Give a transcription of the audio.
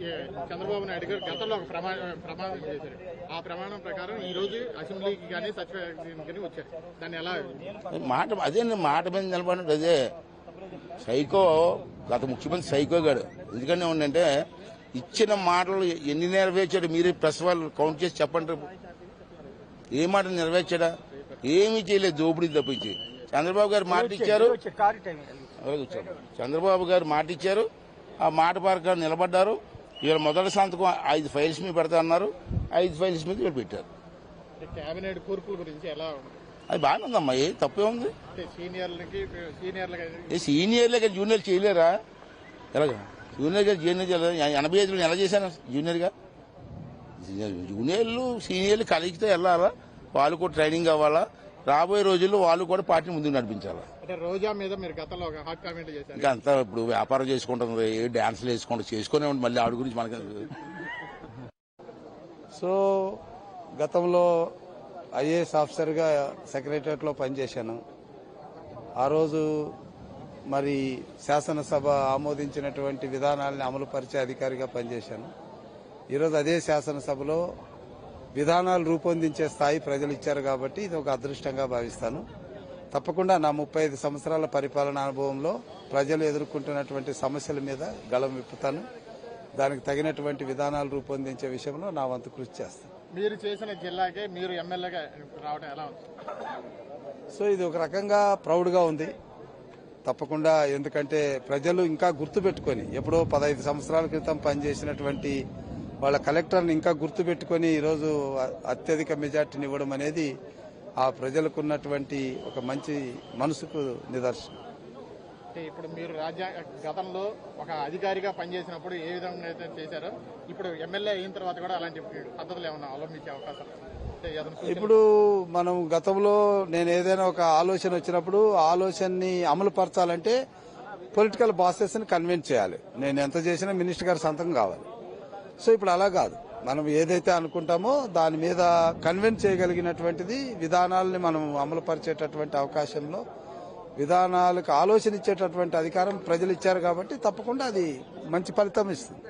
ఏ, చంద్రబాబు నాయుడు గారు గతంలో ఒక ప్రమా ప్రమాణం చేశారు. ఆ ప్రమాణం ప్రకారం ఈ రోజు అసెంబ్లీకి కానీ సచివాలయానికి కానీ వచ్చారు. దాన్ని ఎలా మాట అదే మాట మీద నిలబడినట్టు అదే. సైకో గత ముఖ్యమంత్రి సైకో గాడు. ఎందుకంటే ఏంటంటే ఇచ్చిన మాటలు ఎన్ని నెరవేర్చాడు? మీరే ప్రెస్ వాళ్ళు కౌంట్ చేసి చెప్పండి. ఏ మాట నెరవేర్చాడా? ఏమీ చేయలేదు దోపిడీ తప్పించి. చంద్రబాబు గారు మాట ఇచ్చారు. చంద్రబాబు గారు మాట ఇచ్చారు. ఆ మాట ప్రకారం నిలబడ్డారు. ఇవాళ మొదటి సంతకం ఐదు ఫైల్స్ మీద పెడతా అన్నారు. ఐదు ఫైల్స్ మీద వీళ్ళు పెట్టారు. కేబినెట్ కూర్పుల గురించి ఎలా అది బాగానే ఉందమ్మా. ఏ తప్పే ఉంది? సీనియర్లకి జూనియర్ చేయలేరా? ఎలాగా? జూనియర్గా జూనియర్ ఎనభై ఐదులో ఎలా చేశాను జూనియర్గా? జూనియర్లు సీనియర్లు కలిగితే వెళ్ళాలా? వాళ్ళు కూడా ట్రైనింగ్ అవ్వాలా? రాబోయే రోజుల్లో వాళ్ళు కూడా పార్టీని ముందుకు నడిపించాలా. అంటే రోజా మీద మీరు గతంలో ఒక హాట్ కామెంట్ చేశారు. ఇంకా అంతా ఇప్పుడు వ్యాపారం చేసుకుంటుంది డాన్స్లు వేసుకుంటూ చేసుకునే ఉండి మళ్ళీ ఆవిడ గురించి మనకి సో గతంలో ఐఏఎస్ ఆఫీసర్గా సెక్రటరియట్లో పనిచేశాను. ఆ రోజు మరి శాసనసభ ఆమోదించినటువంటి విధానాలను అమలుపరిచే అధికారిగా పనిచేశాను. ఈరోజు అదే శాసనసభలో విధానాలు రూపొందించే స్థాయి ప్రజలు ఇచ్చారు కాబట్టి ఇది ఒక అదృష్టంగా భావిస్తాను. తప్పకుండా నా ముప్పై ఐదు సంవత్సరాల పరిపాలన అనుభవంలో ప్రజలు ఎదుర్కొంటున్నటువంటి సమస్యల మీద గళం విప్పుతాను. దానికి తగినటువంటి విధానాలు రూపొందించే విషయంలో నా వంతు కృషి చేస్తాను. మీరు చేసిన జిల్లాకే మీరు ఎమ్మెల్యేగా రావడం ఎలా ఉంది? సో ఇది ఒక రకంగా ప్రౌడ్గా ఉంది. తప్పకుండా ఎందుకంటే ప్రజలు ఇంకా గుర్తుపెట్టుకొని ఎప్పుడో పదహైదు సంవత్సరాల క్రితం పనిచేసినటువంటి వాళ్ళ కలెక్టర్ని ఇంకా గుర్తుపెట్టుకొని ఈరోజు అత్యధిక మెజార్టీని ఇవ్వడం అనేది ఆ ప్రజలకు ఉన్నటువంటి ఒక మంచి మనసుకు నిదర్శనం. అంటే ఇప్పుడు మీరు రాజ్య గతంలో ఒక అధికారిగా పనిచేసినప్పుడు ఏ విధంగా అయితే చేశారో ఇప్పుడు ఎమ్మెల్యే అయిన తర్వాత కూడా అలాంటి పద్ధతులు ఏమైనా అవలంబించే అవకాశం ఇప్పుడు మనం గతంలో నేను ఏదైనా ఒక ఆలోచన వచ్చినప్పుడు ఆలోచనని అమలు పరచాలంటే పొలిటికల్ బాసెస్ని కన్విన్స్ చేయాలి. నేను ఎంత చేసినా మినిస్టర్ గారి సంతకం కావాలి. సో ఇప్పుడు అలా కాదు. మనం ఏదైతే అనుకుంటామో దాని మీద కన్విన్స్ చేయగలిగినటువంటిది విధానాలని మనం అమలు పరిచేటటువంటి అవకాశంలో విధానాలకు ఆలోచన ఇచ్చేటటువంటి అధికారం ప్రజలు ఇచ్చారు కాబట్టి తప్పకుండా అది మంచి ఫలితం ఇస్తుంది.